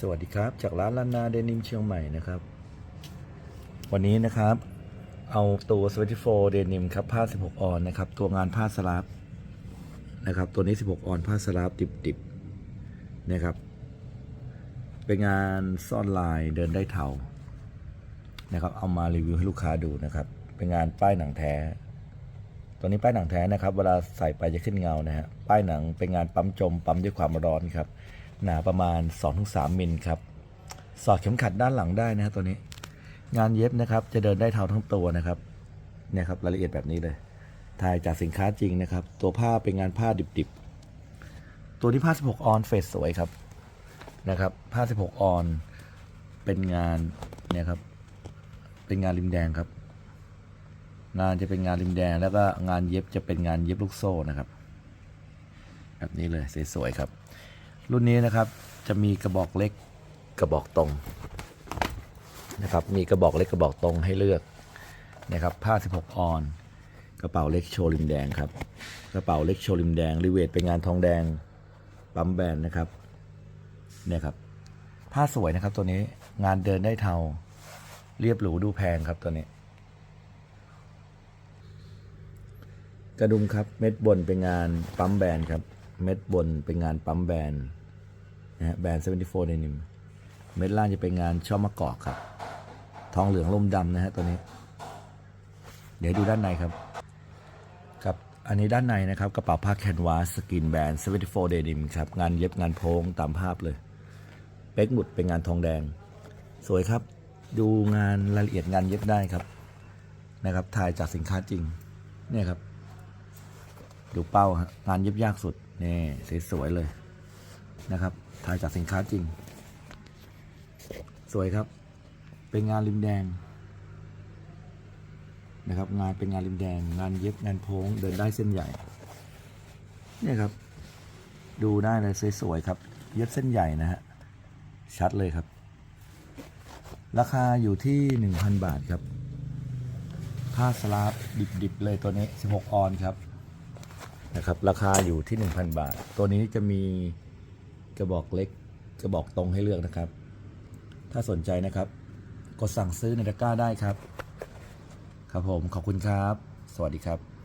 สวัสดีครับ จากร้านลานนาเดนิมเชียงใหม่นะครับ วันนี้นะครับ เอาตัว74เดนิมครับผ้า 16 ออนนะครับ ตัวงานผ้าสลับนะครับ ตัวนี้ 16 ออนผ้าสลับดิบๆนะครับ เป็นงานซ่อนลายเดินได้เทานะครับ เอามารีวิวให้ลูกค้าดูนะครับ เป็นงานป้ายหนังแท้ ตัวนี้ป้ายหนังแท้นะครับ เวลาใส่ไปจะขึ้นเงานะฮะป้ายหนังเป็นงานปั๊มจมปั๊มด้วยความร้อนครับ หนาประมาณ 2-3มิลครับ สอดเข็มขัดด้านหลังได้นะตัวนี้ งานเย็บนะครับ จะเดินได้เท่าทั้งตัวนะครับเนี่ยครับรายละเอียดแบบนี้เลยถ่ายจากสินค้าจริงนะครับ ตัวผ้าเป็นงานผ้าดิบๆ ตัวนี้ผ้า 16 ออนเฟสสวยครับนะครับ ผ้า 16 ออน เป็นงานเนี่ยครับ เป็นงานริมแดงครับ งานจะเป็นงานริมแดง แล้วก็งานเย็บจะเป็นงานเย็บลูกโซ่นะครับ แบบนี้เลยสวยๆครับ รุ่นนี้นะครับจะมีกระบอกเล็กกระบอกตรงนะครับมีกระบอกเล็กกระบอกตรงให้เลือกนะครับผ้า 16 ออน กระเป๋าเล็กโชว์ริมแดงครับกระเป๋าเล็กโชว์ริมแดงรีเวทเป็นงานทองแดงปั๊มแบนนะครับเนี่ยครับผ้าสวยนะครับตัวนี้งานเดินได้เทาเรียบหรูดูแพงครับตัวนี้ กระดุมครับเม็ดบนเป็นงานปั๊มแบนครับ เม็ดบนเป็นงานปั๊มแบนนะฮะแบน74 denim เม็ดล่างจะเป็นงานช่อมะกอกครับ ทองเหลืองลมดำนะฮะตัวนี้ เดี๋ยวดูด้านในครับครับอันนี้ด้านในนะครับกระเป๋าผ้าแคนวาสสกินแบรนด์74 denim ครับงานเย็บงานโพงตามภาพเลย เป๊กหมุดเป็นงานทองแดง สวยครับ ดูงานรายละเอียดงานเย็บได้ครับนะครับถ่ายจากสินค้าจริงเนี่ยครับ ดูเป้าฮะงานเย็บยากสุด นี่สวยๆเลยนะครับถ่ายจากสินค้าจริง สวยครับ เป็นงานริมแดงนะครับงานเป็นงานริมแดง งานเย็บงานโพ้งเดินได้เส้นใหญ่เนี่ยครับ ดูได้เลยสวยๆครับ เย็บเส้นใหญ่นะฮะชัดเลยครับ ราคาอยู่ที่ 1,000 บาทครับ ผ้าสลาฟดิบๆเลยตัวนี้ 16 ออนครับ นะครับราคาอยู่ที่ 1,000 บาท ตัวนี้จะมีกระบอกเล็กกระบอกตรงให้เลือกนะครับ ถ้าสนใจนะครับ กดสั่งซื้อในตะกร้าได้ครับ ครับผมขอบคุณครับ สวัสดีครับ